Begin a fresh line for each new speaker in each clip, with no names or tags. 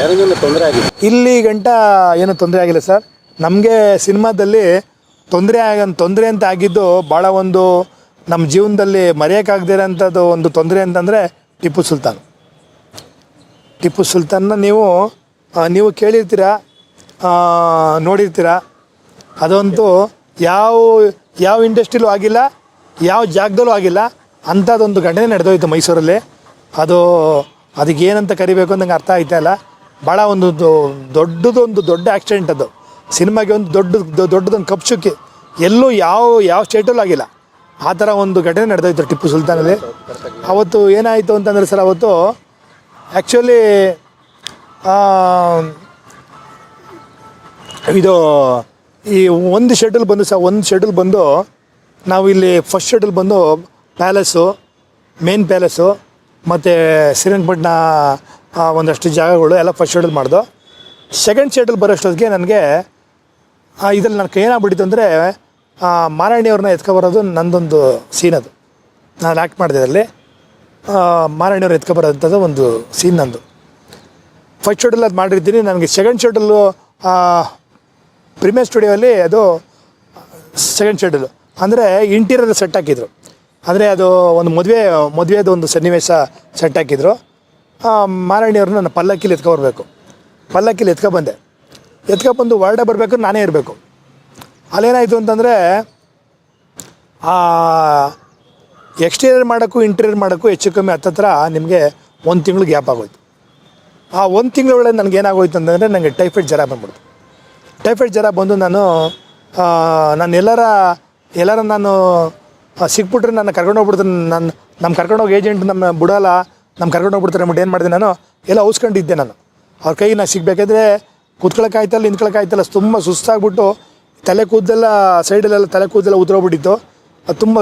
ಯಾರಿಗೂ ತೊಂದರೆ ಆಗಿದೆ
ಇಲ್ಲಿ ಗಂಟ ಏನು ತೊಂದರೆ ಆಗಿಲ್ಲ ಸರ್. ನಮಗೆ ಸಿನಿಮಾದಲ್ಲಿ ತೊಂದರೆ ಆಗ ತೊಂದರೆ ಅಂತ ಆಗಿದ್ದು ಭಾಳ ಒಂದು ನಮ್ಮ ಜೀವನದಲ್ಲಿ ಮರೆಯೋಕ್ಕಾಗದಿರೋಂಥದ್ದು ಒಂದು ತೊಂದರೆ ಅಂತಂದರೆ ಟಿಪ್ಪು ಸುಲ್ತಾನ್. ಟಿಪ್ಪು ಸುಲ್ತಾನ್ನ ನೀವು ನೀವು ಕೇಳಿರ್ತೀರ? ನೋಡಿರ್ತೀರ? ಅದಂತೂ ಯಾವ ಯಾವ ಇಂಡಸ್ಟ್ರಿಲೂ ಆಗಿಲ್ಲ, ಯಾವ ಜಾಗದಲ್ಲೂ ಆಗಿಲ್ಲ, ಅಂಥದ್ದೊಂದು ಘಟನೆ ನಡೆದೋಯ್ತು ಮೈಸೂರಲ್ಲಿ. ಅದು ಅದಕ್ಕೆ ಏನಂತ ಕರಿಬೇಕು ಅಂತ ನಂಗೆ ಅರ್ಥ ಆಯ್ತಾ ಇಲ್ಲ. ಭಾಳ ಒಂದು ದೊಡ್ಡದೊಂದು ದೊಡ್ಡ ಆಕ್ಸಿಡೆಂಟ್ ಅದು. ಸಿನಿಮಾಗೆ ಒಂದು ದೊಡ್ಡ, ದೊಡ್ಡದೊಂದು ಕಪ್ ಚುಕ್ಕಿ. ಎಲ್ಲೂ ಯಾವ ಯಾವ ಸ್ಟೇಟಲ್ಲೂ ಆಗಿಲ್ಲ. ಆ ಥರ ಒಂದು ಘಟನೆ ನಡೆದೋಯ್ತು ಟಿಪ್ಪು ಸುಲ್ತಾನಲ್ಲಿ. ಅವತ್ತು ಏನಾಯಿತು ಅಂತಂದರೆ ಸರ್, ಅವತ್ತು ಆ್ಯಕ್ಚುಲಿ ಇದು ಈ ಒಂದು ಶೆಡ್ಯೂಲ್ ಬಂದು ಸರ್ ಒಂದು ಶೆಡ್ಯೂಲ್ ಬಂದು ನಾವು ಇಲ್ಲಿ ಫಸ್ಟ್ ಶೆಡ್ಯೂಲ್ ಬಂದು ಪ್ಯಾಲೇಸು ಮೇನ್ ಪ್ಯಾಲೇಸು ಮತ್ತು ಶ್ರೀರಂಗಪಟ್ಟಣ ಒಂದಷ್ಟು ಜಾಗಗಳು ಎಲ್ಲ ಫಸ್ಟ್ ಶೇಡಲ್ಲಿ ಮಾಡ್ದು. ಸೆಕೆಂಡ್ ಶೇಡಲ್ಲಿ ಬರೋಷ್ಟೊತ್ತಿಗೆ ನನಗೆ ಇದ್ರಲ್ಲಿ ನನಗೆ ಏನಾಗ್ಬಿಟ್ಟಿತ್ತು ಅಂದರೆ ಮಾರಾಣಿಯವ್ರನ್ನ ಎತ್ಕೊಬರೋದು ನಂದೊಂದು ಸೀನ್ ಅದು. ನಾನು ಆ್ಯಕ್ಟ್ ಮಾಡಿದೆ ಅದರಲ್ಲಿ. ಮಾರಾಣಿಯವ್ರು ಎತ್ಕೊಬರೋಂಥದ್ದು ಒಂದು ಸೀನ್ ನಂದು. ಫಸ್ಟ್ ಶೆಡ್ಯೂಲ್ ಅದು ಮಾಡಿರ್ತೀನಿ. ನನಗೆ ಸೆಕೆಂಡ್ ಶೆಡ್ಯೂಲು ಪ್ರೀಮಿಯರ್ ಸ್ಟುಡಿಯೋಲ್ಲಿ ಅದು ಸೆಕೆಂಡ್ ಶೆಡ್ಯೂಲು ಅಂದರೆ ಇಂಟೀರಿಯರ್ ಸೆಟ್ ಹಾಕಿದ್ರು. ಅಂದರೆ ಅದು ಒಂದು ಮದುವೆ, ಮದುವೆದು ಒಂದು ಸನ್ನಿವೇಶ ಸೆಟ್ ಹಾಕಿದ್ರು. ಮಾರಾಣಿಯವ್ರನ್ನ ನನ್ನ ಪಲ್ಲಕ್ಕಿಲಿ ಎತ್ಕೊಬರ್ಬೇಕು ಪಲ್ಲಕ್ಕಿಲಿ ಎತ್ಕೊ ಬಂದೆ. ಎತ್ಕೊ ಬಂದು ಹೊರಡೆ ಬರಬೇಕು, ನಾನೇ ಇರಬೇಕು. ಅಲ್ಲೇನಾಯಿತು ಅಂತಂದರೆ ಎಕ್ಸ್ಟೀರಿಯರ್ ಮಾಡೋಕ್ಕೂ ಇಂಟೀರಿಯರ್ ಮಾಡೋಕ್ಕೂ ಹೆಚ್ಚು ಕಮ್ಮಿ ಹತ್ತತ್ರ ನಿಮಗೆ ಒಂದು ತಿಂಗಳು ಗ್ಯಾಪ್ ಆಗೋಯ್ತು. ಆ ಒಂದು ತಿಂಗಳ ಒಳಗೆ ನನಗೆ ಏನಾಗೋಯ್ತು ಅಂತಂದರೆ ನನಗೆ ಟೈಫಾಯ್ಡ್ ಜ್ವರ ಬಂದ್ಬಿಡ್ತು. ಟೈಫಾಯ್ಡ್ ಜ್ವರ ಬಂದು ನಾನು ನಾನು ಎಲ್ಲರ ಎಲ್ಲರ ನಾನು ಸಿಕ್ಬಿಟ್ರೆ ನನ್ನ ಕರ್ಕೊಂಡು ಹೋಗ್ಬಿಡ್ತೀನಿ ನನ್ನ ನಮ್ಮ ಕರ್ಕೊಂಡೋಗಿ ಏಜೆಂಟ್ ನಮ್ಮ ಬಿಡೋಲ್ಲ ನಮ್ಮ ಕರ್ಕೊಂಡು ಹೋಗ್ಬಿಡ್ತಾರೆ ಅಂದ್ಬಿಟ್ಟು ಏನು ಮಾಡಿದೆ ನಾನು? ಎಲ್ಲ ಔಸ್ಕೊಂಡಿದ್ದೆ ನಾನು. ಅವ್ರ ಕೈಗೆ ನಾನು ಸಿಗಬೇಕಾದ್ರೆ ಕೂತ್ಕೊಳ್ಳೋಕ್ಕಾಯ್ತಲ್ಲ ನಿಂತ್ಕೊಳ್ಳೋಕ್ಕಾಯ್ತಲ್ಲ ತುಂಬ ಸುಸ್ತಾಗ್ಬಿಟ್ಟು ತಲೆ ಕೂದಲೆಲ್ಲ, ಸೈಡಲ್ಲೆಲ್ಲ ತಲೆ ಕೂದಲೆಲ್ಲ ಉದುರೋಗ್ಬಿಟ್ಟಿತ್ತು. ಅದು ತುಂಬ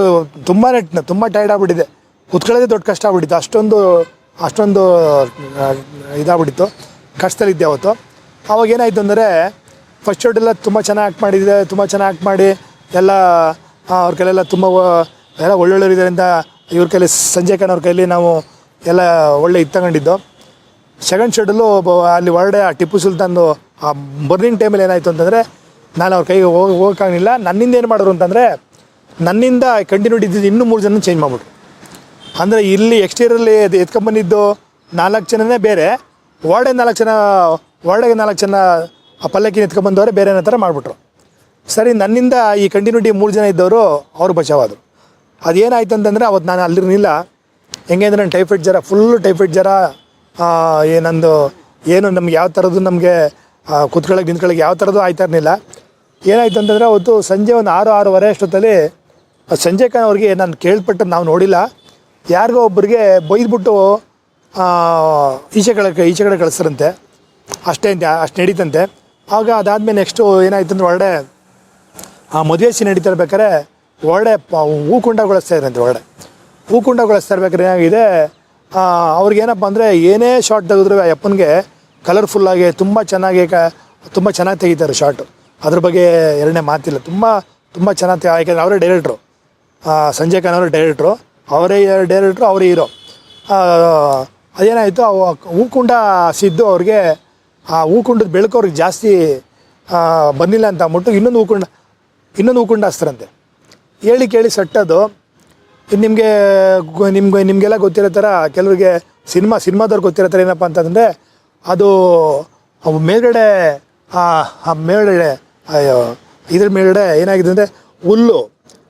ತುಂಬ ತುಂಬಾ ತುಂಬ ಟೈರ್ಡ್ ಆಗ್ಬಿಟ್ಟಿದೆ. ಕೂತ್ಕೊಳ್ಳೋದೇ ದೊಡ್ಡ ಕಷ್ಟ ಆಗ್ಬಿಟ್ಟಿತ್ತು. ಅಷ್ಟೊಂದು ಅಷ್ಟೊಂದು ಇದಾಗ್ಬಿಟ್ಟಿತ್ತು. ಕಷ್ಟದಲ್ಲಿದ್ದೆ ಅವತ್ತು. ಅವಾಗ ಏನಾಯಿತು ಅಂದರೆ ಫಸ್ಟ್ ಶೋಟೆಲ್ಲ ತುಂಬ ಚೆನ್ನಾಗಿ ಆ್ಯಕ್ಟ್ ಮಾಡಿದ್ದೆ ತುಂಬ ಚೆನ್ನಾಗಿ ಆ್ಯಕ್ಟ್ ಮಾಡಿ, ಎಲ್ಲ ಅವ್ರ ಕೈಲೆಲ್ಲ ತುಂಬ, ಎಲ್ಲ ಒಳ್ಳೊಳ್ಳೆಯವ್ರು ಇದರಿಂದ ಇವ್ರ ಕೈಲಿ, ಸಂಜಯ್ ಖಾನ್ ಅವ್ರ ಕೈಲಿ ನಾವು ಎಲ್ಲ ಒಳ್ಳೆ ಇದು ತಗೊಂಡಿದ್ದು. ಸೆಕೆಂಡ್ ಶೆಡ್ಯೂಲು ಅಲ್ಲಿ ಹೊರಡೆ ಆ ಟಿಪ್ಪು ಸುಲ್ತಾನ್ದು ಆ ಬರ್ನಿಂಗ್ ಟೈಮಲ್ಲಿ ಏನಾಯಿತು ಅಂತಂದರೆ ನಾನು ಅವ್ರ ಕೈಗೆ ಹೋಗಿ, ಹೋಗೋಕ್ಕಾಗಲಿಲ್ಲ. ನನ್ನಿಂದ ಏನು ಮಾಡಿದ್ರು ಅಂತಂದರೆ ನನ್ನಿಂದ ಕಂಟಿನ್ಯೂಟಿ ಇದ್ದಿದ್ದು ಇನ್ನೂ ಮೂರು ಜನ ಚೇಂಜ್ ಮಾಡ್ಬಿಟ್ರು. ಅಂದರೆ ಇಲ್ಲಿ ಎಕ್ಸ್ಟೀರಿಯರಲ್ಲಿ ಅದು ಎತ್ಕೊಂಬಂದಿದ್ದು ನಾಲ್ಕು ಜನನೇ ಬೇರೆ. ವಾರ್ಡೆ ನಾಲ್ಕು ಜನ ವಾರ್ಡೆಗೆ ನಾಲ್ಕು ಜನ ಆ ಪಲ್ಲಕ್ಕಿನ ಎತ್ಕೊಂಬಂದವರೇ ಬೇರೆ ಥರ ಮಾಡಿಬಿಟ್ರು. ಸರಿ, ನನ್ನಿಂದ ಈ ಕಂಟಿನ್ಯೂಟಿ ಮೂರು ಜನ ಇದ್ದವರು ಅವರು ಬಚಾವಾದರು ಅದೇನಾಯ್ತು ಅಂತಂದರೆ ಅವತ್ತು ನಾನು ಅಲ್ಲಿರಲಿಲ್ಲ. ಹೆಂಗೆ ಅಂದರೆ ನನ್ನ ಟೈಫಾಯ್ಡ್ ಜ್ವರ ಫುಲ್ಲು ಟೈಫಾಯ್ಡ್ ಜ್ವರ ಏನೊಂದು, ಏನು ನಮ್ಗೆ ಯಾವ ಥರದ್ದು ನಮಗೆ ಕುತ್ಕೊಳ್ಳೋಕೆ, ನಿಂತ್ಕೊಳ್ಳೋಕೆ ಯಾವ ಥರದ್ದು ಆಯ್ತಾ ಇರಲಿಲ್ಲ. ಏನಾಯ್ತು ಅಂತಂದರೆ ಅವತ್ತು ಸಂಜೆ ಒಂದು ಆರು, ಆರೂವರೆ ಅಷ್ಟೊತ್ತಲ್ಲಿ, ಸಂಜೆ ಖಾನ್ ಅವ್ರಿಗೆ ನಾನು ಕೇಳ್ಪಟ್ಟು ನಾವು ನೋಡಿಲ್ಲ. ಯಾರಿಗೋ ಒಬ್ಬರಿಗೆ ಬೈದ್ಬಿಟ್ಟು ಈಚೆ ಕಡೆ ಈಚೆ ಕಡೆ ಅಷ್ಟೇ ಅಂತೆ, ಅಷ್ಟು ನಡೀತಂತೆ. ಆಗ ಅದಾದಮೇಲೆ ನೆಕ್ಸ್ಟು ಏನಾಯ್ತು ಅಂದ್ರೆ ಹೊರಡೆ ಆ, ಮದುವೆ ಸೀನ್ ನಡೀತಾ ಇರ್ಬೇಕಾದ್ರೆ ಹೂ ಹೂಕುಂಡಗೊಳಿಸ್ತಾ ಇದ್ರಂತೆ ಹೊರಡೆ ಹೂಕುಂಡಗೊಳಿಸ್ತಾ ಇರ್ಬೇಕಾದ್ರೆ ಏನಾಗಿದೆ? ಅವ್ರಿಗೇನಪ್ಪ ಅಂದರೆ ಏನೇ ಶಾರ್ಟ್ ತೆಗೆದ್ರು ಆ ಅಪ್ಪನಿಗೆ ಕಲರ್ಫುಲ್ಲಾಗಿ ತುಂಬ ಚೆನ್ನಾಗಿ ಕ, ತುಂಬ ಚೆನ್ನಾಗಿ ತೆಗಿತಾರೆ ಶಾರ್ಟು ಅದ್ರ ಬಗ್ಗೆ ಎರಡನೇ ಮಾತಿಲ್ಲ. ತುಂಬ ತುಂಬ ಚೆನ್ನಾಗಿ ಯಾಕೆಂದರೆ ಅವರೇ ಡೈರೆಕ್ಟ್ರು ಸಂಜಯ್ ಖಾನ್ ಅವರೇ ಡೈರೆಕ್ಟ್ರು ಅವರೇ ಡೈರೆಕ್ಟ್ರು ಅವರೇ ಹೀರೋ ಅದೇನಾಯಿತು? ಅವು ಹೂಕುಂಡ ಸಿದ್ದು ಅವ್ರಿಗೆ ಆ ಹೂಕುಂಡದ ಬೆಳಕು ಅವ್ರಿಗೆ ಜಾಸ್ತಿ ಬಂದಿಲ್ಲ ಅಂತ ಅಂದ್ಬಿಟ್ಟು ಇನ್ನೊಂದು ಹೂಕುಂಡ ಇನ್ನೊಂದು ಹೂಕುಂಡ ಹಸ್ತರಂತೆ ಹೇಳಿ ಕೇಳಿ ಸಟ್ಟದು ಇದು ನಿಮಗೆ ನಿಮ್ಗೆ ನಿಮಗೆಲ್ಲ ಗೊತ್ತಿರೋ ಥರ ಕೆಲವರಿಗೆ ಸಿನಿಮಾ ಸಿನಿಮಾದವ್ರು ಗೊತ್ತಿರೋ ಥರ ಏನಪ್ಪ ಅಂತಂದರೆ ಅದು ಅವು ಮೇಲ್ಗಡೆ, ಆ ಮೇಲ್ಗಡೆ, ಅಯ್ಯೋ, ಇದ್ರ ಮೇಲ್ಗಡೆ ಏನಾಗಿದೆ ಅಂದರೆ ಹುಲ್ಲು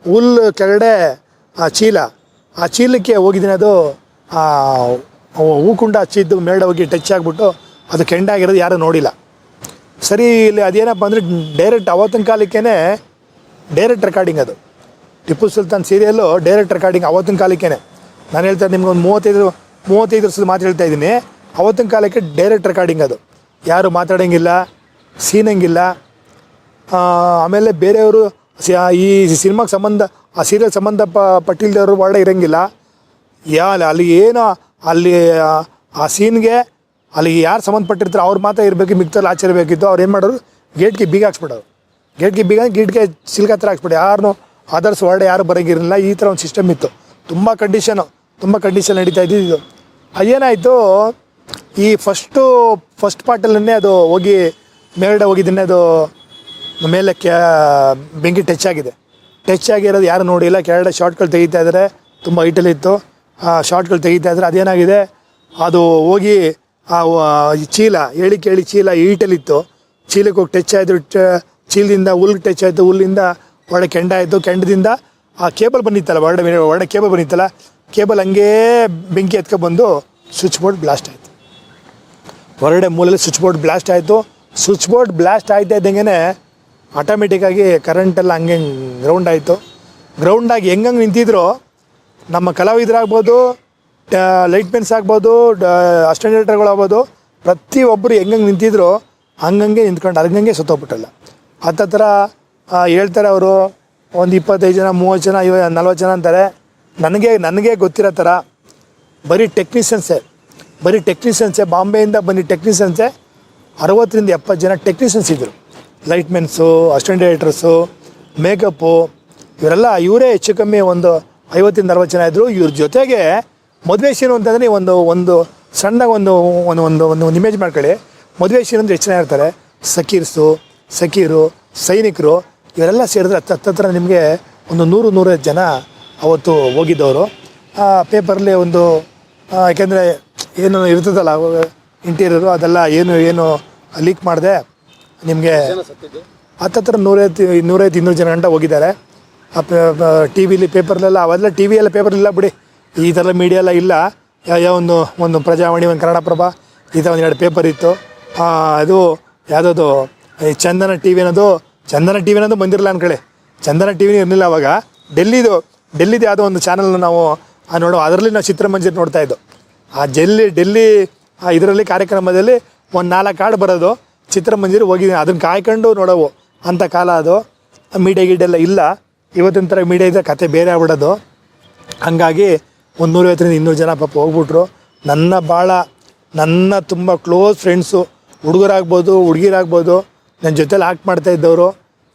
ಹುಲ್ಲು ಕೆಳಗಡೆ, ಆ ಚೀಲ, ಆ ಚೀಲಕ್ಕೆ ಹೋಗಿದ್ದೀನಿ ಅದು ಹೂಕುಂಡ ಹಚ್ಚಿದ್ದು ಮೇಲ್ಗಡೆ ಹೋಗಿ ಟಚ್ ಆಗಿಬಿಟ್ಟು ಅದು ಕೆಂಡಾಗಿರೋದು ಯಾರೂ ನೋಡಿಲ್ಲ. ಸರಿ, ಇಲ್ಲಿ ಅದೇನಪ್ಪ ಅಂದರೆ ಡೈರೆಕ್ಟ್ ಅವತ್ತಿನ ಕಾಲಕ್ಕೇ ಡೈರೆಕ್ಟ್ ರೆಕಾರ್ಡಿಂಗ್ ಅದು. Tipu Sultan serial direct recording ಅವತ್ತಿನ ಕಾಲಕ್ಕೇ ನಾನು ಹೇಳ್ತಾ ನಿಮ್ಗೆ ಒಂದು ಮೂವತ್ತೈದು ಮೂವತ್ತೈದು ವರ್ಷದ ಮಾತು ಹೇಳ್ತಾ ಇದ್ದೀನಿ. ಅವತ್ತಿನ ಕಾಲಕ್ಕೆ ಡೈರೆಕ್ಟ್ ರೆಕಾರ್ಡಿಂಗ್ ಅದು. ಯಾರು ಮಾತಾಡೋಂಗಿಲ್ಲ, ಸೀನಂಗಿಲ್ಲ ಆಮೇಲೆ ಬೇರೆಯವರು ಈ ಸಿನಿಮಾಗೆ ಸಂಬಂಧ, ಆ ಸೀರಿಯಲ್ ಸಂಬಂಧ ಪಟ್ಟಿಲ್ದವರು ಒಳ್ಳೆ ಇರೋಂಗಿಲ್ಲ. ಯಾ, ಅಲ್ಲಿ ಏನೋ, ಅಲ್ಲಿ, ಆ- ಸೀನ್ಗೆ, ಅಲ್ಲಿ ಯಾರು ಸಂಬಂಧಪಟ್ಟಿರ್ತಾರೆ ಅವ್ರು ಮಾತ್ರ ಇರಬೇಕು ಮಿಕ್ತಲ್ಲಿ ಆಚೆ ಇರಬೇಕಿತ್ತು ಅವ್ರು ಏನು ಮಾಡೋರು ಗೇಟ್ಗೆ ಬೀಗ ಹಾಕ್ಸ್ಬಿಡೋರು. ಗೇಟ್ಗೆ ಬೀಗ ಗೇಟ್ಗೆ ಸಿಲ್ಕ ಹತ್ರ ಹಾಕ್ಸ್ಬಿಡಿ ಯಾರನ್ನು ಅದರ್ಸ್ ವರ್ಡ್ ಯಾರು ಬರೋಂಗಿರಲಿಲ್ಲ, ಈ ಥರ ಒಂದು ಸಿಸ್ಟಮ್ ಇತ್ತು. ತುಂಬ ಕಂಡೀಷನು ತುಂಬ ಕಂಡೀಷನ್ ನಡೀತಾ ಇದ್ದಿದ್ದು ಅದೇನಾಯಿತು ಈ ಫಸ್ಟು ಫಸ್ಟ್ ಪಾರ್ಟಲ್ಲೇ ಅದು ಹೋಗಿ ಮೇಲ್ಡೆ ಹೋಗಿದ್ದನ್ನೇ ಅದು ಮೇಲೆ ಕ್ಯಾ ಬೆಂಕಿ ಟಚ್ ಆಗಿದೆ. ಟಚ್ ಆಗಿರೋದು ಯಾರು ನೋಡಿಲ್ಲ, ಕೆಳಗಡೆ ಶಾರ್ಟ್ಗಳು ತೆಗಿತಾ ಇದ್ದಾರೆ ತುಂಬ ಇತ್ತು. ಆ ಶಾರ್ಟ್ಗಳು ತೆಗಿತಾ ಇದ್ದಾರೆ ಅದೇನಾಗಿದೆ, ಅದು ಹೋಗಿ, ಆ ಚೀಲ ಹೇಳಿ ಕೇಳಿ ಚೀಲ ಈಟಲ್ಲಿತ್ತು ಚೀಲಕ್ಕೆ ಹೋಗಿ ಟಚ್ ಆಯಿತು, ಚೀಲದಿಂದ ಹುಲ್ಗೆ ಟಚ್ ಆಯಿತು, ಹುಲ್ಲಿಂದ ಒಳ್ಳೆ ಕೆಂಡ ಆಯಿತು ಕೆಂಡದಿಂದ ಆ ಕೇಬಲ್ ಬಂದಿತ್ತಲ್ಲ, ಒಳ್ಳೆ ಮೇಲೆ ಒಳ್ಳೆ ಕೇಬಲ್ ಬಂದಿತ್ತಲ್ಲ, ಕೇಬಲ್ ಹಂಗೇ ಬೆಂಕಿ ಎತ್ಕೊಬಂದು ಸ್ವಿಚ್ ಬೋರ್ಡ್ ಬ್ಲಾಸ್ಟ್ ಆಯಿತು. ಹೊರಗಡೆ ಮೂಲೆಯಲ್ಲಿ ಸ್ವಿಚ್ ಬೋರ್ಡ್ ಬ್ಲಾಸ್ಟ್ ಆಯಿತು. ಸ್ವಿಚ್ ಬೋರ್ಡ್ ಬ್ಲಾಸ್ಟ್ ಆಯ್ತಾ ಇದ್ದಂಗೆ ಆಟೋಮೆಟಿಕ್ಕಾಗಿ ಕರೆಂಟೆಲ್ಲ ಹಂಗೆ ಗ್ರೌಂಡ್ ಆಯಿತು. ಗ್ರೌಂಡಾಗಿ ಹೆಂಗಂಗೆ ನಿಂತಿದ್ರು ನಮ್ಮ ಕಲಾವಿದರಾಗ್ಬೋದು ಲೈಟ್ ಮೆನ್ಸ್ ಆಗ್ಬೋದು ಆಗ್ಬೋದು ಪ್ರತಿಯೊಬ್ಬರು ಹೆಂಗಂಗೆ ನಿಂತಿದ್ರು ಹಂಗಂಗೆ ನಿಂತ್ಕೊಂಡು ಹಂಗಂಗೆ ಸುತ್ತೋಗ್ಬಿಟ್ಟಲ್ಲ. ಹತ್ತತ್ರ ಹೇಳ್ತಾರೆ ಅವರು, ಒಂದು ಇಪ್ಪತ್ತೈದು ಜನ, ಮೂವತ್ತು ಜನ, ಇವ ನಲ್ವತ್ತು ಜನ ಅಂತಾರೆ. ನನಗೆ ನನಗೆ ಗೊತ್ತಿರೋ ಥರ ಬರೀ ಟೆಕ್ನಿಷಿಯನ್ಸೇ ಬರೀ ಟೆಕ್ನಿಷಿಯನ್ಸೇ, ಬಾಂಬೆಯಿಂದ ಬನ್ನಿ ಟೆಕ್ನಿಷಿಯನ್ಸೇ, ಅರವತ್ತರಿಂದ ಎಪ್ಪತ್ತು ಜನ ಟೆಕ್ನಿಷಿಯನ್ಸ್ ಇದ್ದರು light mens assistant directors, makeup, ಇವರೆಲ್ಲ ಇವರೇ ಹೆಚ್ಚು ಕಮ್ಮಿ ಒಂದು ಐವತ್ತಿಂದ ಅರವತ್ತು ಜನ ಇದ್ದರು ಇವ್ರ ಜೊತೆಗೆ ಮದುವೆ ಸೀನು ಅಂತಂದರೆ ಒಂದು ಒಂದು ಸಣ್ಣಗೆ ಒಂದು ಒಂದು ಒಂದು ಒಂದು ಒಂದು ಇಮೇಜ್ ಮಾಡ್ಕೊಳ್ಳಿ. ಮದುವೆ ಶೀನು ಅಂದರೆ ಹೆಚ್ಚು ಜನ ಇರ್ತಾರೆ. ಸಕೀರ್ಸು, ಸಕೀರು, ಸೈನಿಕರು ಇವರೆಲ್ಲ ಸೇರಿದ್ರೆ ಹತ್ತು ಹತ್ತತ್ರ ನಿಮಗೆ ಒಂದು ನೂರು ನೂರೈವತ್ತು ಜನ ಅವತ್ತು ಹೋಗಿದ್ದವರು. ಪೇಪರಲ್ಲಿ ಒಂದು ಯಾಕೆಂದರೆ ಏನು ಇರ್ತದಲ್ಲ ಇಂಟೀರಿಯರು ಅದೆಲ್ಲ ಏನು ಏನು ಲೀಕ್ ಮಾಡಿದೆ ನಿಮಗೆ ಹತ್ತತ್ರ ನೂರೈದು ನೂರೈದು ಇನ್ನೂರು ಜನ ಗಂಟೆ ಹೋಗಿದ್ದಾರೆ. ಆ ಟಿ ವಿಲಿ ಪೇಪರ್ಲೆಲ್ಲ ಅವೆಲ್ಲ ಟಿ ವಿಯೆಲ್ಲ ಪೇಪರ್ ಇಲ್ಲ ಬಿಡಿ. ಈ ಥರ ಮೀಡಿಯಾ ಎಲ್ಲ ಇಲ್ಲ. ಯಾವ ಒಂದು ಒಂದು ಪ್ರಜಾವಾಣಿ ಒಂದು ಕನ್ನಡಪ್ರಭ ಈ ಥರ ಒಂದು ಎರಡು ಪೇಪರ್ ಇತ್ತು. ಆ, ಅದು ಯಾವುದದು ಚಂದನ ಟಿ ವಿ ಅನ್ನೋದು ಚಂದನ ಟಿ ವಿ ಅನ್ನೋದು ಬಂದಿರಲ್ಲ ಅನ್ಕೊಳ್ಳಿ. ಚಂದನ ಟಿ ವಿನೂ ಇರಲಿಲ್ಲ ಅವಾಗ. ಡೆಲ್ಲಿದು ಡೆಲ್ಲಿದು ಯಾವುದೋ ಒಂದು ಚಾನಲ್ನ ನಾವು ನೋಡೋ, ಅದರಲ್ಲಿ ನಾವು ಚಿತ್ರಮಂಜರಿ ನೋಡ್ತಾ ಇದ್ದೋ. ಆ ಜೆಲ್ಲಿ, ಡೆಲ್ಲಿ ಇದರಲ್ಲಿ ಕಾರ್ಯಕ್ರಮದಲ್ಲಿ ಒಂದು ನಾಲ್ಕು ಹಾಡು ಬರೋದು. ಚಿತ್ರಮಂಜರಿ ಹೋಗಿದ್ದೀನಿ. ಅದನ್ನು ಕಾಯ್ಕೊಂಡು ನೋಡೋವು. ಅಂಥ ಕಾಲ ಅದು. ಮೀಡಿಯಾ ಗೀಡೆಲ್ಲ ಇಲ್ಲ. ಇವತ್ತಿನ ಥರ ಮೀಡಿಯಾ ಇದ್ದರೆ ಕತೆ ಬೇರೆ ಆಗ್ಬಿಡೋದು. ಹಾಗಾಗಿ ಒಂದು ನೂರೈವತ್ತರಿಂದ ಇನ್ನೂರು ಜನ ಪಾಪ ಹೋಗ್ಬಿಟ್ರು. ನನ್ನ ಭಾಳ ನನ್ನ ತುಂಬ ಕ್ಲೋಸ್ ಫ್ರೆಂಡ್ಸು ಹುಡುಗರಾಗ್ಬೋದು, ಹುಡುಗಿರಾಗ್ಬೋದು. ನನ್ನ ಜೊತೇಲಿ ಆಕ್ಟ್ ಮಾಡ್ತಾ ಇದ್ದವರು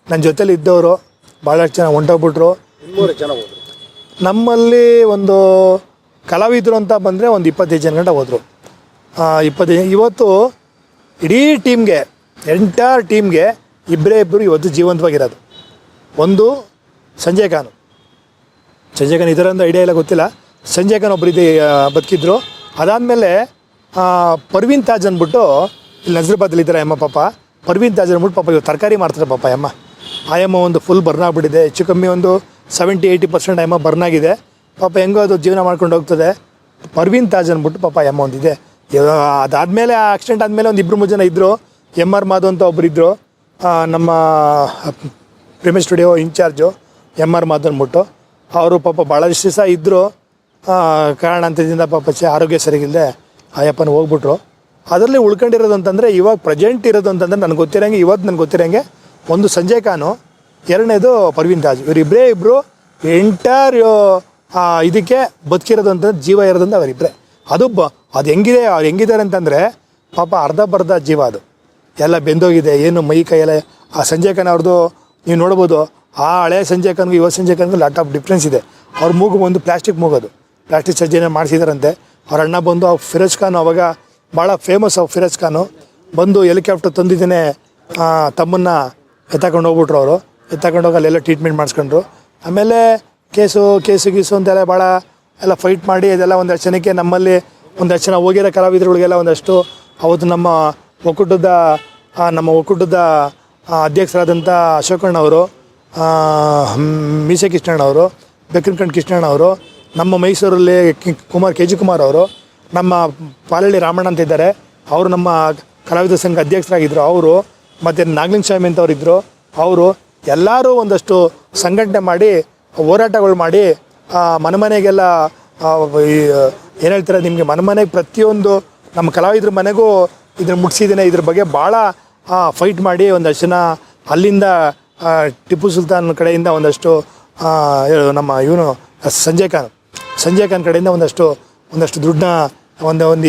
ನನ್ನ ಜೊತೇಲಿ ಇದ್ದವರು ಭಾಳಷ್ಟು ಜನ ಹೊಂಟೋಗ್ಬಿಟ್ರು.
ಮೂರು ಜನ ಹೋದ್ರು.
ನಮ್ಮಲ್ಲಿ ಒಂದು ಕಲಾವಿದರು ಅಂತ ಬಂದರೆ ಒಂದು ಇಪ್ಪತ್ತೈದು ಜನ ಗಂಟೆ ಹೋದರು. ಇಪ್ಪತ್ತೈದು ಇವತ್ತು ಇಡೀ ಟೀಮ್ಗೆ ಎಂಟೈರ್ ಟೀಮ್ಗೆ ಇಬ್ಬರೇ ಇಬ್ಬರು ಇವತ್ತು ಜೀವಂತವಾಗಿರೋದು. ಒಂದು ಸಂಜಯ್ ಖಾನ್. ಸಂಜಯ್ ಖಾನ್ ಇದರ ಒಂದು ಐಡಿಯಾ ಇಲ್ಲ ಗೊತ್ತಿಲ್ಲ. ಸಂಜಯ್ ಖಾನ್ ಒಬ್ಬರು ಇದೆ ಬದುಕಿದ್ರು. ಅದಾದಮೇಲೆ ಪರ್ವೀನ್ ತಾಜ್ ಅಂದ್ಬಿಟ್ಟು ಇಲ್ಲಿ ನಜರಬಾದಲ್ಲಿದ್ದಾರೆ ಅಮ್ಮ ಪಾಪ. ಪರ್ವೀನ್ ತಾಜ್ ಅಂದ್ಬಿಟ್ಟು ಪಾಪ ಇವಾಗ ತರಕಾರಿ ಮಾಡ್ತಾರೆ ಪಾಪ ಅಮ್ಮ ಆಯಮ್ಮ ಒಂದು ಫುಲ್ ಬರ್ನ್ ಆಗಿಬಿಟ್ಟಿದೆ, ಹೆಚ್ಚು ಕಮ್ಮಿ ಒಂದು ಸೆವೆಂಟಿ ಏಯ್ಟಿ ಪರ್ಸೆಂಟ್ ಆಯಮ್ಮ ಬರ್ನ್ ಆಗಿದೆ. ಪಾಪ ಹೆಂಗೋ ಅದು ಜೀವನ ಮಾಡ್ಕೊಂಡು ಹೋಗ್ತದೆ. ಪರ್ವೀನ್ ತಾಜ್ ಅಂದ್ಬಿಟ್ಟು ಪಾಪ ಅಮ್ಮ ಒಂದಿದೆ. ಅದಾದಮೇಲೆ ಆ ಆಕ್ಸಿಡೆಂಟ್ ಆದಮೇಲೆ ಒಂದು ಇಬ್ಬರು ಮೂರು ಜನ ಇದ್ದರು ಎಂ ಆರ್ ಮಾಧವ್ ಅಂತ ಒಬ್ಬರು ಇದ್ದರು ನಮ್ಮ Prema studio incharge M R Madhav ಅಂದ್ಬಿಟ್ಟು. ಅವರು ಪಾಪ ಭಾಳಷ್ಟು ದಿವಸ ಇದ್ದರು ಕಾರಣಾಂತರದಿಂದ ಪಾಪ ಆರೋಗ್ಯ ಸರಿಗಿಲ್ಲದೆ ಆಯಪ್ಪನ ಹೋಗ್ಬಿಟ್ರು. ಅದರಲ್ಲಿ ಉಳ್ಕೊಂಡಿರೋದು ಅಂತಂದರೆ ಇವಾಗ ಪ್ರೆಸೆಂಟ್ ಇರೋದು ಅಂತಂದರೆ ನನಗೆ ಗೊತ್ತಿರೋಂಗೆ ಇವತ್ತು ನನಗೆ ಗೊತ್ತಿರೋಂಗೆ ಒಂದು ಸಂಜಯ್ ಖಾನು, ಎರಡನೇದು ಪರ್ವೀನ್ ತಾಜ್ ಇವರಿಬ್ಬರೇ ಇಬ್ಬರು ಎಂಟೈರ್ ಇದಕ್ಕೆ ಬದುಕಿರೋದು ಅಂತಂದ್ರೆ ಜೀವ ಇರೋದಂತ ಅವರಿಬ್ಬರೇ ಅದು ಬ, ಅದು ಹೆಂಗಿದೆ, ಅವ್ರು ಹೆಂಗಿದ್ದಾರೆ ಅಂತಂದರೆ ಪಾಪ ಅರ್ಧ ಬರ್ಧ ಜೀವ ಅದು. ಎಲ್ಲ ಬೆಂದೋಗಿದೆ, ಏನು ಮೈ ಕೈಯೆಲ್ಲ ಆ ಸಂಜಯ್ ಖಾನ್ ಅವ್ರದ್ದು ನೀವು ನೋಡ್ಬೋದು, ಆ ಹಳೆ ಸಂಜಯ್ ಖಾನ್ಗೂ ಯುವ ಸಂಜಯ್ ಖಾನ್ಗೂ ಲಾಟ್ ಆಫ್ ಡಿಫ್ರೆನ್ಸ್ ಇದೆ. ಅವ್ರ ಮೂಗು ಒಂದು ಪ್ಲಾಸ್ಟಿಕ್ ಮೂಗೋದು ಪ್ಲಾಸ್ಟಿಕ್ ಸರ್ಜರಿ ಮಾಡಿಸಿದಾರಂತೆ. ಅವ್ರ ಅಣ್ಣ ಬಂದು ಫಿರೋಜ್ ಖಾನ್ ಅವಾಗ ಭಾಳ ಫೇಮಸ್ ಅವ್ ಫಿರೋಜ್ ಖಾನು ಬಂದು ಹೆಲಿಕಾಪ್ಟರ್ ತಂದಿದ್ದೇನೆ ತಮ್ಮನ್ನ ಎತ್ತಾಕೊಂಡು ಹೋಗ್ಬಿಟ್ರು ಅವರು. ಎತ್ತಕೊಂಡು ಹೋಗಿ ಅಲ್ಲೆಲ್ಲ ಟ್ರೀಟ್ಮೆಂಟ್ ಮಾಡಿಸ್ಕೊಂಡ್ರು. ಆಮೇಲೆ ಕೇಸು ಕೇಸು ಗೀಸು ಅಂತೆಲ್ಲ ಭಾಳ ಎಲ್ಲ ಫೈಟ್ ಮಾಡಿ ಅದೆಲ್ಲ ಒಂದಷ್ಟು ಜನಕ್ಕೆ ನಮ್ಮಲ್ಲಿ ಒಂದಷ್ಟು ಜನ ಹೋಗಿರೋ ಕಲಾವಿದರುಗಳಿಗೆಲ್ಲ ಒಂದಷ್ಟು ಅವತ್ತು ನಮ್ಮ ಒಕ್ಕೂಟದ ನಮ್ಮ ಒಕ್ಕೂಟದ ಅಧ್ಯಕ್ಷರಾದಂಥ ಅಶೋಕಣ್ಣ ಅವರು ಆ, ಮೀಸೆ ಕೃಷ್ಣಣ್ಣ ಅವರು ಬೆಕ್ಕನಕಂಡ್ ಕೃಷ್ಣಣ್ಣ ಅವರು ನಮ್ಮ ಮೈಸೂರಲ್ಲಿ ಕುಮಾರ್ ಕೆ. ಜಿ. ಕುಮಾರ್ ಅವರು ನಮ್ಮ ಪಾಲಳ್ಳಿ ರಾಮಣ್ಣ ಅಂತ ಇದ್ದಾರೆ. ಅವರು ನಮ್ಮ ಕಲಾವಿದ ಸಂಘ ಅಧ್ಯಕ್ಷರಾಗಿದ್ದರು ಅವರು ಮತ್ತು ನಾಗಲಿಂಗ ಸ್ವಾಮಿ ಅಂತ ಇದ್ದರು ಅವರು ಎಲ್ಲರೂ ಒಂದಷ್ಟು ಸಂಘಟನೆ ಮಾಡಿ, ಹೋರಾಟಗಳು ಮಾಡಿ ಮನೆಮನೆಗೆಲ್ಲ ಏನು ಹೇಳ್ತಾರೆ ನಿಮಗೆ ಮನೆ ಮನೆಗೆ ಪ್ರತಿಯೊಂದು ನಮ್ಮ ಕಲಾವಿದ್ರ ಮನೆಗೂ ಇದನ್ನು ಮುಟ್ಸಿದ್ದೀನಿ. ಇದ್ರ ಬಗ್ಗೆ ಭಾಳ ಫೈಟ್ ಮಾಡಿ ಒಂದಷ್ಟು ಜನ ಅಲ್ಲಿಂದ ಟಿಪ್ಪು ಸುಲ್ತಾನ್ ಕಡೆಯಿಂದ ಒಂದಷ್ಟು ನಮ್ಮ ಇವನು, ಸಂಜಯ್ ಖಾನ್. ಸಂಜಯ್ ಖಾನ್ ಕಡೆಯಿಂದ ಒಂದಷ್ಟು ಒಂದಷ್ಟು ದುಡ್ಡನ್ನ ಒಂದು ಒಂದು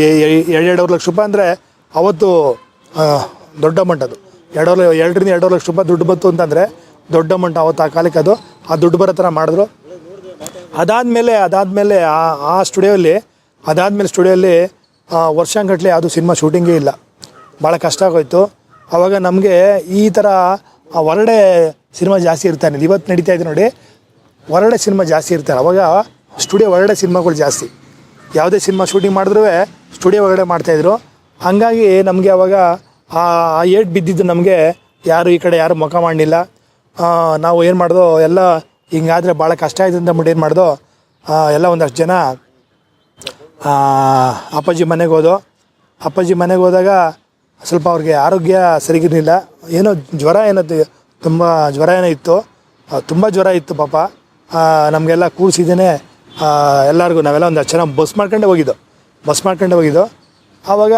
ಎರಡೆರಡೂವರೆ ಲಕ್ಷ ರೂಪಾಯಿ ಅಂದರೆ ಅವತ್ತು ದೊಡ್ಡ ಅಮೌಂಟ್ ಅದು. ಎರಡು ಎರಡರಿಂದ ಎರಡೂವರೆ ಲಕ್ಷ ರೂಪಾಯಿ ದುಡ್ಡು ಬಂತು ಅಂತಂದರೆ ದೊಡ್ಡ ಅಮೌಂಟ್ ಅವತ್ತು ಆ ಕಾಲಕ್ಕೆ ಅದು. ಆ ದುಡ್ಡು ಬರೋ ಥರ ಮಾಡಿದ್ರು. ಅದಾದಮೇಲೆ ಅದಾದಮೇಲೆ ಆ ಆ ಸ್ಟುಡಿಯೋಲ್ಲಿ, ಅದಾದಮೇಲೆ ಸ್ಟುಡಿಯೋಲ್ಲಿ ವರ್ಷಾಂಗಟ್ಲೆ ಯಾವುದು ಸಿನಿಮಾ ಶೂಟಿಂಗೇ ಇಲ್ಲ. ಭಾಳ ಕಷ್ಟ ಆಗೋಯ್ತು. ಆವಾಗ ನಮಗೆ ಈ ಥರ ಹೊರಡೆ ಸಿನಿಮಾ ಜಾಸ್ತಿ ಇರ್ತಾನೆ ಇವತ್ತು ನಡೀತಾ ಇದೆ ನೋಡಿ, ಹೊರಡೆ ಸಿನಿಮಾ ಜಾಸ್ತಿ ಇರ್ತಾರೆ ಅವಾಗ ಸ್ಟುಡಿಯೋ ಹೊರಗಡೆ ಸಿನಿಮಾಗಳು ಜಾಸ್ತಿ. ಯಾವುದೇ ಸಿನಿಮಾ ಶೂಟಿಂಗ್ ಮಾಡಿದ್ರೂ ಸ್ಟುಡಿಯೋ ಒಳಗಡೆ ಮಾಡ್ತಾಯಿದ್ರು ಹಾಗಾಗಿ ನಮಗೆ ಅವಾಗ ಆ ಏಟ್ ಬಿದ್ದಿದ್ದು ನಮಗೆ ಯಾರು ಈ ಕಡೆ ಯಾರು ಮುಖ ಮಾಡಲಿಲ್ಲ. ನಾವು ಏನು ಮಾಡ್ದೋ ಎಲ್ಲ ಹಿಂಗಾದರೆ ಭಾಳ ಕಷ್ಟ ಆಯ್ತು ಅಂತ ಅಂದ್ಬಿಟ್ಟು ಏನು ಮಾಡ್ದೋ ಎಲ್ಲ ಒಂದಷ್ಟು ಜನ ಅಪ್ಪಾಜಿ ಮನೆಗೆ ಹೋದೋ ಅಪ್ಪಾಜಿ ಮನೆಗೆ ಹೋದಾಗ ಸ್ವಲ್ಪ ಅವ್ರಿಗೆ ಆರೋಗ್ಯ ಸರಿಗಿರಲಿಲ್ಲ. ಏನೋ ಜ್ವರ ಏನೋ ತುಂಬ ಜ್ವರ ಏನೋ ಇತ್ತು. ತುಂಬ ಜ್ವರ ಇತ್ತು ಪಾಪ. ನಮಗೆಲ್ಲ ಕೂರಿಸಿದ್ದೇನೆ. ಎಲ್ಲರಿಗೂ ನಾವೆಲ್ಲ ಒಂದು ಜನ ಬಸ್ ಮಾಡ್ಕೊಂಡೆ ಹೋಗಿದ್ದು. ಬಸ್ ಮಾಡ್ಕೊಂಡೆ ಹೋಗಿದ್ದು. ಆವಾಗ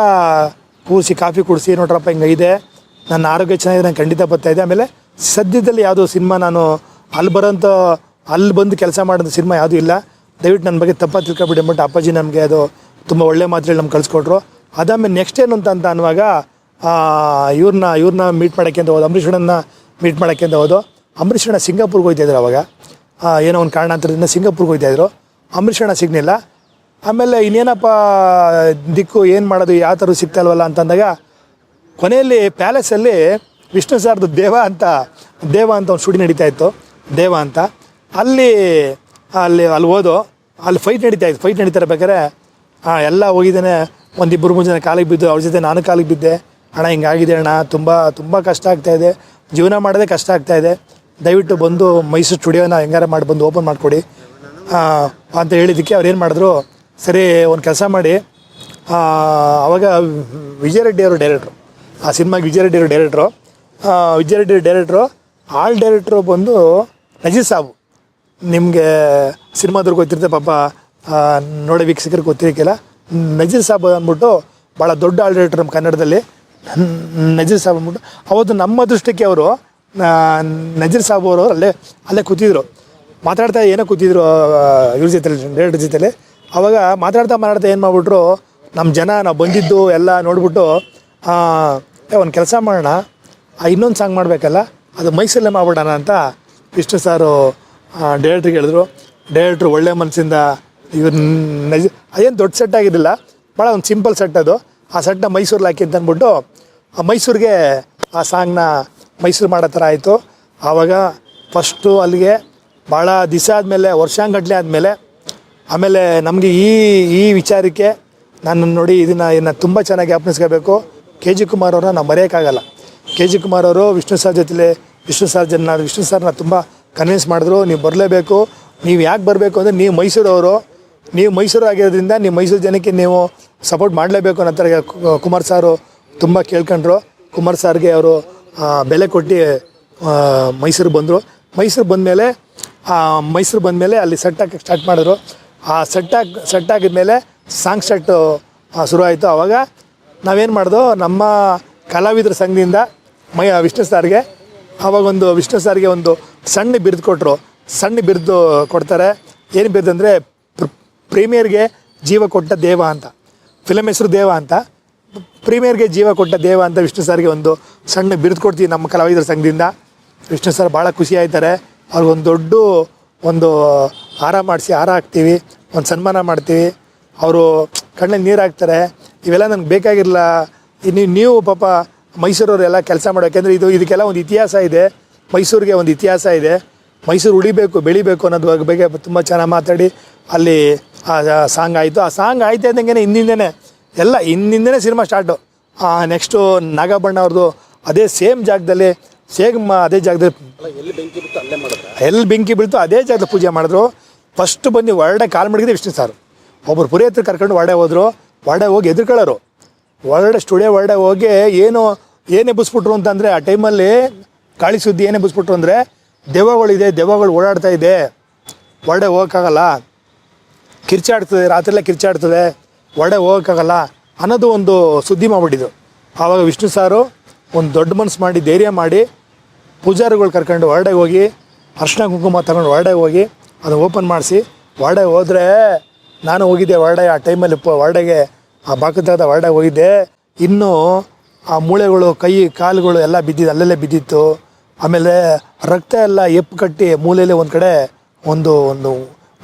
ಕೂರಿಸಿ ಕಾಫಿ ಕುಡಿಸಿ, ನೋಡ್ರಪ್ಪ ಇದೆ, ನನ್ನ ಆರೋಗ್ಯ ಚೆನ್ನಾಗಿದೆ ನಾನು ಖಂಡಿತ ಬರ್ತಾಯಿದ್ದೆ ಆಮೇಲೆ ಸದ್ಯದಲ್ಲಿ ಯಾವುದೋ ಸಿನಿಮಾ ನಾನು ಅಲ್ಲಿ ಬರೋಂಥ ಅಲ್ಲಿ ಬಂದು ಕೆಲಸ ಮಾಡೋದು ಸಿನಿಮಾ ಯಾವುದೂ ಇಲ್ಲ. ದಯವಿಟ್ಟು ನನ್ನ ಬಗ್ಗೆ ತಪ್ಪಾ ತಿಳ್ಕೊಬಿಡಿ ಅಂದ್ಬಿಟ್ಟು ಅಪ್ಪಾಜಿ ನಮಗೆ ಅದು ತುಂಬ ಒಳ್ಳೆ ಮಾತ್ರೆಗಳು ನಮ್ಗೆ ಕಳಿಸ್ಕೊಟ್ರು. ಅದಾದಮೇಲೆ ನೆಕ್ಸ್ಟ್ ಏನು ಅಂತ ಅಂತ ಅನ್ನುವಾಗ ಇವ್ರನ್ನ ಇವ್ರನ್ನ ಮೀಟ್ ಮಾಡೋಕ್ಕೆ ಅಂತ ಹೋದ ಅಂಬರೀಷಣ್ಣನ ಮೀಟ್ ಮಾಡೋಕ್ಕೆ ಅಂತ ಹೋದು. ಅಂಬರೀಷಣ್ಣ ಸಿಂಗಾಪುರ್ಗೆ ಹೋಗ್ತಾಯಿದ್ರು ಅವಾಗ. ಏನೋ ಒಂದು ಕಾರಣಾಂತರದಿಂದ ಸಿಂಗಾಪುರ್ಗೆ ಹೋಗ್ತಾಯಿದ್ರು ಅಂಬರೀಷಣ್ಣ ಸಿಗ್ನಿಲ್ಲ ಆಮೇಲೆ ಇನ್ನೇನಪ್ಪ ದಿಕ್ಕು ಏನು ಮಾಡೋದು ಯಾವ ಥರ ಸಿಗ್ತಾಯಿಲ್ವಲ್ಲ ಅಂತಂದಾಗ ಕೊನೆಯಲ್ಲಿ ಪ್ಯಾಲೇಸಲ್ಲಿ ವಿಷ್ಣು ಸಾರ್ದು ದೇವ ಅಂತ ದೇವ ಅಂತ ಒಂದು ಶೂಟಿಂಗ್ ನಡೀತಾ ಇತ್ತು ದೇವ ಅಂತ. ಅಲ್ಲಿ ಅಲ್ಲಿ ಅಲ್ಲಿ ಹೋದು ಅಲ್ಲಿ ಫೈಟ್ ನಡೀತಾ ಇತ್ತು ಫೈಟ್ ನಡೀತಾ ಬೇಕಾದ್ರೆ ಆ, ಎಲ್ಲ ಹೋಗಿದ್ದೇನೆ ಒಂದಿಬ್ಬರು ಮೂರು ಜನ ಕಾಲಿಗೆ ಬಿದ್ದು ಅವ್ರ ಜೊತೆ ನಾನು ಕಾಲಿಗೆ ಬಿದ್ದೆ ಅಣ್ಣ ಹಿಂಗಾಗಿದೆ ಅಣ್ಣ ತುಂಬ ತುಂಬ ಕಷ್ಟ ಆಗ್ತಾ ಇದೆ ಜೀವನ ಮಾಡೋದೇ ಕಷ್ಟ ಆಗ್ತಾ ಇದೆ ದಯವಿಟ್ಟು ಬಂದು ಮೈಸೂರು ಸ್ಟುಡಿಯೋನ ಹೆಂಗಾರ ಮಾಡಿ ಬಂದು ಓಪನ್ ಮಾಡಿಕೊಡಿ ಅಂತ ಹೇಳಿದ್ದಕ್ಕೆ ಅವ್ರು ಏನು ಮಾಡಿದ್ರು, ಸರಿ, ಒಂದು ಕೆಲಸ ಮಾಡಿ ಅವಾಗ ವಿಜಯ ರೆಡ್ಡಿ ಅವರು ಡೈರೆಕ್ಟ್ರು ಆ ಸಿನಿಮಾಗೆ ವಿಜಯರೆಡ್ಡಿ ಅವರು ಡೈರೆಕ್ಟ್ರು ವಿಜಯರೆಡ್ಡಿ ವಿಜಯ ರೆಡ್ಡಿ ಡೈರೆಕ್ಟ್ರು ಆಲ್ ಡೈರೆಕ್ಟ್ರು ಬಂದು ನಜೀರ್ ಸಾಬು. ನಿಮಗೆ ಸಿನಿಮಾದವ್ರಿಗೆ ಗೊತ್ತಿರುತ್ತೆ ಪಾಪ ನೋಡಿ ವೀಕ್ಷಕರಿಗೆ ಗೊತ್ತಿರಕ್ಕಿಲ್ಲ. ನಜೀರ್ ಸಾಬ್ ಅಂದ್ಬಿಟ್ಟು ಭಾಳ ದೊಡ್ಡ ಆಲ್ ಡೈರೆಕ್ಟ್ರು ನಮ್ಮ ಕನ್ನಡದಲ್ಲಿ. ನಜೀರ್ ಸಾಬ್ ಅಂದ್ಬಿಟ್ಟು, ಅವತ್ತು ನಮ್ಮ ದೃಷ್ಟಕ್ಕೆ ಅವರು ನಜೀರ್ ಸಾಬ್ ಅವರು ಅಲ್ಲೇ ಅಲ್ಲೇ ಕೂತಿದ್ರು. ಮಾತಾಡ್ತಾ ಏನೋ ಕೂತಿದ್ರು ಇವ್ರ ಜೊತೆಲಿ ಡೈರೆಕ್ಟರ್ ಜೊತೆಲಿ. ಅವಾಗ ಮಾತಾಡ್ತಾ ಮಾತಾಡ್ತಾ ಏನು ಮಾಡ್ಬಿಟ್ರು ನಮ್ಮ ಜನ ನಾವು ಬಂದಿದ್ದು ಎಲ್ಲ ನೋಡ್ಬಿಟ್ಟು ಒಂದು ಕೆಲಸ ಮಾಡೋಣ ಇನ್ನೊಂದು ಸಾಂಗ್ ಮಾಡಬೇಕಲ್ಲ, ಅದು ಮೈಸೂರಲ್ಲೇ ಮಾಡ್ಬಿಡೋಣ ಅಂತ ವಿಷ್ಣು ಸಾರು ಡೈರೆಕ್ಟ್ರಿಗೆ ಹೇಳಿದ್ರು. ಡೈರೆಕ್ಟ್ರು ಒಳ್ಳೆ ಮನಸ್ಸಿಂದ ಇವ್ರ ನಜ, ಅದೇನು ದೊಡ್ಡ ಸೆಟ್ ಆಗಿರಲಿಲ್ಲ ಭಾಳ ಒಂದು ಸಿಂಪಲ್ ಸೆಟ್ ಅದು. ಆ ಸೆಟ್ನ ಮೈಸೂರಲ್ಲಿ ಹಾಕಿ ಅಂತ ಅಂದ್ಬಿಟ್ಟು, ಆ, ಮೈಸೂರಿಗೆ ಆ ಸಾಂಗ್ನ ಮೈಸೂರು ಮಾಡೋ ಥರ ಆಯಿತು. ಆವಾಗ ಫಸ್ಟು ಅಲ್ಲಿಗೆ ಭಾಳ ದಿವಸ ಆದಮೇಲೆ ವರ್ಷಾಂಗಟ್ಲೆ ಆದಮೇಲೆ, ಆಮೇಲೆ ನಮಗೆ ಈ ಈ ವಿಚಾರಕ್ಕೆ ನಾನು ನೋಡಿ ಇದನ್ನು ಇದನ್ನು ತುಂಬ ಚೆನ್ನಾಗಿ ಜ್ಞಾಪನಿಸ್ಕೋಬೇಕು. ಕೆ ಜಿ ಕುಮಾರ್ ಅವ್ರನ್ನ ನಾವು ಮರೆಯೋಕ್ಕಾಗಲ್ಲ. ಕೆ ಜಿ ಕುಮಾರ್ ಅವರು ವಿಷ್ಣು ಸರ್ ಜೊತೆಲಿ, ವಿಷ್ಣು ಸರ್ ಜನ, ವಿಷ್ಣು ಸರ್ನ ತುಂಬ ಕನ್ವಿನ್ಸ್ ಮಾಡಿದ್ರು, ನೀವು ಬರಲೇಬೇಕು. ನೀವು ಯಾಕೆ ಬರಬೇಕು ಅಂದರೆ, ನೀವು ಮೈಸೂರವರು. ನೀವು ಮೈಸೂರು ಆಗಿರೋದ್ರಿಂದ ನೀವು ಮೈಸೂರು ಜನಕ್ಕೆ ನೀವು ಸಪೋರ್ಟ್ ಮಾಡಲೇಬೇಕು ಅನ್ನೋ ಥರ ಕುಮಾರ್ ಸಾರು ತುಂಬ ಕೇಳ್ಕೊಂಡ್ರು. ಕುಮಾರ್ ಸಾರ್ಗೆ ಅವರು ಬೆಲೆ ಕೊಟ್ಟು ಮೈಸೂರು ಬಂದರು. ಮೈಸೂರು ಬಂದಮೇಲೆ ಮೈಸೂರು ಬಂದಮೇಲೆ ಅಲ್ಲಿ ಸೆಟ್ ಹಾಕಕ್ಕೆ ಸ್ಟಾರ್ಟ್ ಮಾಡಿದ್ರು. ಆ ಸೆಟ್ ಹಾಕಿ ಸೆಟ್ ಆಗಿದ್ಮೇಲೆ ಸಾಂಗ್ ಸೆಟ್ ಶುರು ಆಯಿತು ಆವಾಗ ನಾವೇನು ಮಾಡ್ದೋ, ನಮ್ಮ ಕಲಾವಿದರ ಸಂಘದಿಂದ ಮೈ ವಿಷ್ಣು ಸಾರ್ಗೆ ಆವಾಗ ಒಂದು ವಿಷ್ಣು ಸಾರ್ಗೆ ಒಂದು ಸಣ್ಣ ಬಿರುದು ಕೊಟ್ಟರು ಸಣ್ಣ ಬಿರುದು ಕೊಡ್ತಾರೆ. ಏನು ಬಿರುದು ಅಂದರೆ ಪ್ರೀಮಿಯರ್ಗೆ ಜೀವ ಕೊಟ್ಟ ದೇವ ಅಂತ. ಫಿಲಮ್ ಹೆಸರು ದೇವ ಅಂತ. ಪ್ರೀಮಿಯರ್ಗೆ ಜೀವ ಕೊಟ್ಟ ದೇವ ಅಂತ ವಿಷ್ಣು ಸರ್ಗೆ ಒಂದು ಸಣ್ಣ ಬಿರುದು ಕೊಡ್ತೀವಿ ನಮ್ಮ ಕಲಾವಿದರ ಸಂಘದಿಂದ. ವಿಷ್ಣು ಸರ್ ಭಾಳ ಖುಷಿ ಆಯ್ತಾರೆ. ಅವ್ರಿಗೊಂದು ದೊಡ್ಡ ಒಂದು ಹಾರ ಮಾಡಿಸಿ ಹಾರ ಹಾಕ್ತೀವಿ, ಒಂದು ಸನ್ಮಾನ ಮಾಡ್ತೀವಿ. ಅವರು ಕಣ್ಣಲ್ಲಿ ನೀರು ಹಾಕ್ತಾರೆ. ಇವೆಲ್ಲ ನನಗೆ ಬೇಕಾಗಿರಲ್ಲ ಇನ್ನು ನೀವು ಪಾಪ ಮೈಸೂರವರೆಲ್ಲ ಕೆಲಸ ಮಾಡೋ ಯಾಕೆಂದರೆ ಇದು ಇದಕ್ಕೆಲ್ಲ ಒಂದು ಇತಿಹಾಸ ಇದೆ. ಮೈಸೂರಿಗೆ ಒಂದು ಇತಿಹಾಸ ಇದೆ. ಮೈಸೂರು ಉಳಿಬೇಕು, ಬೆಳಿಬೇಕು ಅನ್ನೋದು ಬಗ್ಗೆ ತುಂಬ ಚೆನ್ನಾಗಿ ಮಾತಾಡಿ. ಅಲ್ಲಿ ಆ ಸಾಂಗ್ ಆಯಿತು. ಆ ಸಾಂಗ್ ಆಯ್ತು ಅಂದಂಗೆ ಹಿಂದಿಂದನೇ, ಎಲ್ಲ ಹಿಂದಿಂದನೇ ಸಿನಿಮಾ ಸ್ಟಾರ್ಟು. ನೆಕ್ಸ್ಟು ನಾಗಬಣ್ಣ ಅವ್ರದ್ದು ಅದೇ ಸೇಮ್ ಜಾಗದಲ್ಲಿ ಸೇಮ್ ಅದೇ ಜಾಗದಲ್ಲಿ ಎಲ್ಲಿ ಬೆಂಕಿ ಬೀಳ್ತು ಅದೇ ಜಾಗದಲ್ಲಿ ಪೂಜೆ ಮಾಡಿದ್ರು. ಫಸ್ಟ್ ಬಂದು ಹೊರಡೆ ಕಾಲು ಮಡಗಿದೆ ವಿಷ್ಣು ಸಾರು ಒಬ್ಬರು ಪುರಿ ಹತ್ರ ಕರ್ಕೊಂಡು ಹೊರಡೆ ಹೋದ್ರು. ಹೊರಡೆ ಹೋಗಿ ಎದುರ್ಕೊಳ್ಳೋರು. ಹೊರಡೆ ಸ್ಟುಡಿಯೋ ಹೊರಡೆ ಹೋಗಿ ಏನು ಏನೇ ಬಿಸ್ಬಿಟ್ರು ಅಂತಂದರೆ ಆ ಟೈಮಲ್ಲಿ ಗಾಳಿ ಸುದ್ದಿ ಏನೇ ಬಿಸ್ಬಿಟ್ರು ಅಂದರೆ ದೆವ್ವಗಳಿದೆ ದೆವ್ವಗಳು ಓಡಾಡ್ತಾ ಇದೆ. ಹೊರಡೆ ಹೋಗೋಕ್ಕಾಗಲ್ಲ. ಕಿರ್ಚಾಡ್ತದೆ ರಾತ್ರಿಯೆಲ್ಲ ಕಿರ್ಚಾಡ್ತದೆ. ಹೊರಡೆ ಹೋಗೋಕ್ಕಾಗಲ್ಲ ಅನ್ನೋದು ಒಂದು ಸುದ್ದಿ ಮಾಡಿಬಿಟ್ಟಿದ್ರು. ಆವಾಗ ವಿಷ್ಣು ಸಾರು ಒಂದು ದೊಡ್ಡ ಮನಸ್ಸು ಮಾಡಿ ಧೈರ್ಯ ಮಾಡಿ ಪೂಜಾರಿಗಳು ಕರ್ಕೊಂಡು ಹೊರಡೆ ಹೋಗಿ, ಅರ್ಶಿನ ಕುಂಕುಮ ತಗೊಂಡು ಹೊರಡೆ ಹೋಗಿ, ಅದನ್ನು ಓಪನ್ ಮಾಡಿಸಿ ಹೊರಡೆ ಹೋದರೆ ನಾನು ಹೋಗಿದ್ದೆ ಹೊರಡೆ ಆ ಟೈಮಲ್ಲಿ ಪ ಹೊರಡೆಗೆ ಆ ಬಾಕದಾದ ಹೊರಡೆ ಹೋಗಿದ್ದೆ. ಇನ್ನೂ ಆ ಮೂಳೆಗಳು, ಕೈ, ಕಾಲುಗಳು ಎಲ್ಲ ಬಿದ್ದಿದ್ದು, ಅಲ್ಲಲ್ಲೇ ಬಿದ್ದಿತ್ತು. ಆಮೇಲೆ ರಕ್ತ ಎಲ್ಲ ಎಪ್ಪು ಕಟ್ಟಿ ಮೂಲೆಯಲ್ಲಿ ಒಂದು ಕಡೆ ಒಂದು ಒಂದು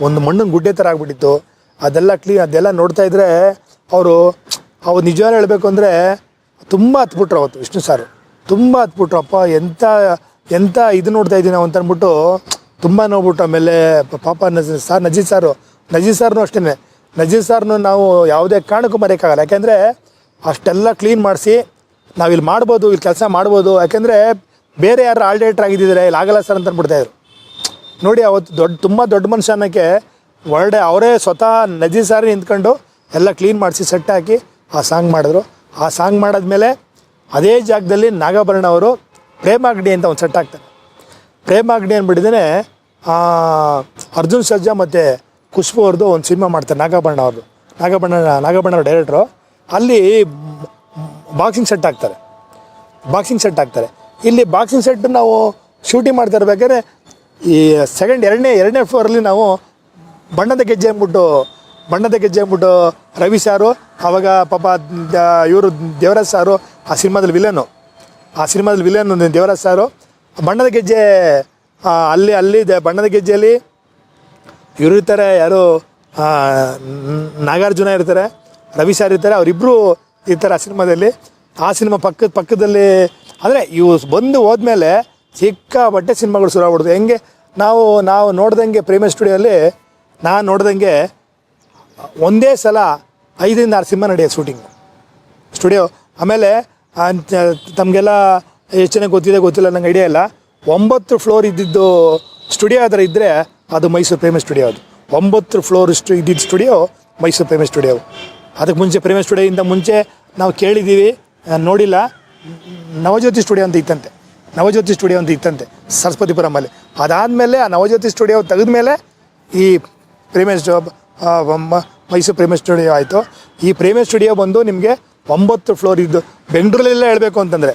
ಒಂದು ಮಣ್ಣಿನ ಗುಡ್ಡೆ ಥರ ಆಗ್ಬಿಟ್ಟಿತ್ತು. ಅದೆಲ್ಲ ಕ್ಲೀನ್ ಅದೆಲ್ಲ ನೋಡ್ತಾ ಇದ್ರೆ ಅವರು, ಅವ್ರು ನಿಜವಾಗ್ಲೂ ಹೇಳಬೇಕು ಅಂದರೆ ತುಂಬ ಹತ್ಬಿಟ್ರು ಅವತ್ತು, ವಿಷ್ಣು ಸಾರು. ತುಂಬ ಹತ್ಬಿಟ್ರು ಅಪ್ಪ ಎಂಥ ಎಂಥ ಇದು ನೋಡ್ತಾ ಇದ್ದೀನಿ ನಾವು ಅಂತ ಅಂದ್ಬಿಟ್ಟು ತುಂಬ ನೋಡ್ಬಿಟ್ಟು ಆಮೇಲೆ ಪಾಪ ನಜ, ಸಾರ್ ನಜೀದ್ ಸಾರು. ನಜೀದ್ ಸಾರ್ನು ಅಷ್ಟೇ ನಜೀದ್ ಸಾರ್ನು ನಾವು ಯಾವುದೇ ಕಾರಣಕ್ಕೂ ಮರೆಯೋಕ್ಕಾಗಲ್ಲ. ಯಾಕೆಂದರೆ ಅಷ್ಟೆಲ್ಲ ಕ್ಲೀನ್ ಮಾಡಿಸಿ ನಾವಿಲ್ಲಿ ಮಾಡ್ಬೋದು, ಇಲ್ಲಿ ಕೆಲಸ ಮಾಡ್ಬೋದು. ಯಾಕೆಂದರೆ ಬೇರೆ ಯಾರು ಆಲ್ಡೇಟ್ರ್ ಆಗಿದ್ದಿದ್ರೆ ಇಲ್ಲಿ ಆಗಲ್ಲ ಸರ್ ಅಂತ ನೋಡಿ, ಅವತ್ತು ದೊಡ್ಡ, ತುಂಬ ದೊಡ್ಡ ಮನುಷ್ಯ ಅನ್ನೋಕ್ಕೆ ಒಳ್ಳೆ ಅವರೇ ಸ್ವತಃ ನಜೀದ್ ಸಾರಿ ನಿಂತ್ಕೊಂಡು ಎಲ್ಲ ಕ್ಲೀನ್ ಮಾಡಿಸಿ ಸೆಟ್ ಹಾಕಿ ಆ ಸಾಂಗ್ ಮಾಡಿದ್ರು. ಆ ಸಾಂಗ್ ಮಾಡಾದ್ಮೇಲೆ ಅದೇ ಜಾಗದಲ್ಲಿ ನಾಗಾಭರಣ ಅವರು ಪ್ರೇಮಾಗ್ನಿ ಅಂತ ಒಂದು ಸೆಟ್ ಹಾಕ್ತಾರೆ. ಪ್ರೇಮಾಗ್ನಿ ಅಂದ್ಬಿಟ್ಟಿದ್ದೇನೆ ಅರ್ಜುನ್ ಸರ್ಜಾ ಮತ್ತು ಖುಷ್ಬು ಅವ್ರದ್ದು ಒಂದು ಸಿನಿಮಾ ಮಾಡ್ತಾರೆ ನಾಗಾಭರಣ ಅವ್ರದ್ದು ನಾಗಾಭರಣ ನಾಗಾಭರಣ ಡೈರೆಕ್ಟ್ರು ಅಲ್ಲಿ ಬಾಕ್ಸಿಂಗ್ ಸೆಟ್ ಹಾಕ್ತಾರೆ. ಬಾಕ್ಸಿಂಗ್ ಸೆಟ್ ಹಾಕ್ತಾರೆ. ಇಲ್ಲಿ ಬಾಕ್ಸಿಂಗ್ ಸೆಟ್ ನಾವು ಶೂಟಿಂಗ್ ಮಾಡ್ತಾ ಇರ್ಬೇಕಾದ್ರೆ ಈ ಸೆಕೆಂಡ್ ಎರಡನೇ ಎರಡನೇ ಫ್ಲೋರಲ್ಲಿ ನಾವು ಬಣ್ಣದ ಗೆಜ್ಜೆ ಅಂದ್ಬಿಟ್ಟು ಬಣ್ಣದ ಗೆಜ್ಜೆ ಅಂದ್ಬಿಟ್ಟು ರವಿ ಸಾರು, ಅವಾಗ ಪಾಪ ಇವರು ದೇವರಾಜ್ ಸಾರು, ಆ ಸಿನಿಮಾದಲ್ಲಿ ವಿಲನು ಆ ಸಿನಿಮಾದಲ್ಲಿ ವಿಲನ್ ದೇವರಾಜ್ ಸಾರು. ಬಣ್ಣದ ಗೆಜ್ಜೆ ಅಲ್ಲಿ ಅಲ್ಲಿ ಬಣ್ಣದ ಗೆಜ್ಜೆಯಲ್ಲಿ ಇವರು ಇರ್ತಾರೆ, ಯಾರು ನಾಗಾರ್ಜುನ ಇರ್ತಾರೆ, ರವಿ ಸಾರ್ ಇರ್ತಾರೆ ಅವರಿಬ್ಬರು ಇರ್ತಾರೆ ಆ ಸಿನಿಮಾದಲ್ಲಿ. ಆ ಸಿನಿಮಾ ಪಕ್ಕದ, ಪಕ್ಕದಲ್ಲಿ ಅಂದರೆ ಇವು ಬಂದು ಹೋದ್ಮೇಲೆ ಬಟ್ಟೆ ಸಿನಿಮಾಗಳು ಶುರು ಆಗ್ಬಿಡ್ತು. ಹೆಂಗೆ, ನಾವು ನಾವು ನೋಡ್ದಂಗೆ ಪ್ರೇಮ ಸ್ಟುಡಿಯೋಲ್ಲಿ ನಾನು ನೋಡ್ದಂಗೆ ಒಂದೇ ಸಲ ಐದರಿಂದ ಆರು ಸಿನಿಮಾ ನಡೆಯೋದು ಶೂಟಿಂಗು ಸ್ಟುಡಿಯೋ ಆಮೇಲೆ ತಮಗೆಲ್ಲ ಹೆಚ್ಚಿನ ಗೊತ್ತಿದೆ ಗೊತ್ತಿಲ್ಲ, ನಂಗೆ ಐಡಿಯಾ ಇಲ್ಲ. ಒಂಬತ್ತು ಫ್ಲೋರ್ ಇದ್ದಿದ್ದು ಸ್ಟುಡಿಯೋ ಅದರ ಇದ್ದರೆ ಅದು ಮೈಸೂರು ಪ್ರೇಮ ಸ್ಟುಡಿಯೋ ಅದು. ಒಂಬತ್ತು ಫ್ಲೋರ್ ಸ್ಟು ಇದ್ದಿದ್ದು ಸ್ಟುಡಿಯೋ ಮೈಸೂರು ಪ್ರೇಮ ಸ್ಟುಡಿಯೋ ಅದಕ್ಕೆ ಮುಂಚೆ ಪ್ರೇಮ ಸ್ಟುಡಿಯೋಯಿಂದ ಮುಂಚೆ ನಾವು ಕೇಳಿದ್ದೀವಿ ನೋಡಿಲ್ಲ. ನವಜ್ಯೋತಿ ಸ್ಟುಡಿಯೋ ಅಂತ ಇತ್ತಂತೆ. ನವಜ್ಯೋತಿ ಸ್ಟುಡಿಯೋ ಅಂತ ಇತ್ತಂತೆ ಸರಸ್ವತಿಪುರಮಲ್ಲಿ ಅದಾದಮೇಲೆ ಆ ನವಜ್ಯೋತಿ ಸ್ಟುಡಿಯೋ ತೆಗೆದ್ಮೇಲೆ ಈ ಪ್ರೇಮೇಶ್ ಮೈಸೂರು ಪ್ರೇಮ ಸ್ಟುಡಿಯೋ ಆಯಿತು. ಈ ಪ್ರೇಮ ಸ್ಟುಡಿಯೋ ಬಂದು ನಿಮಗೆ ಒಂಬತ್ತು ಫ್ಲೋರ್ ಇದ್ದು. ಬೆಂಗಳೂರಲ್ಲೆಲ್ಲ ಹೇಳಬೇಕು ಅಂತಂದರೆ,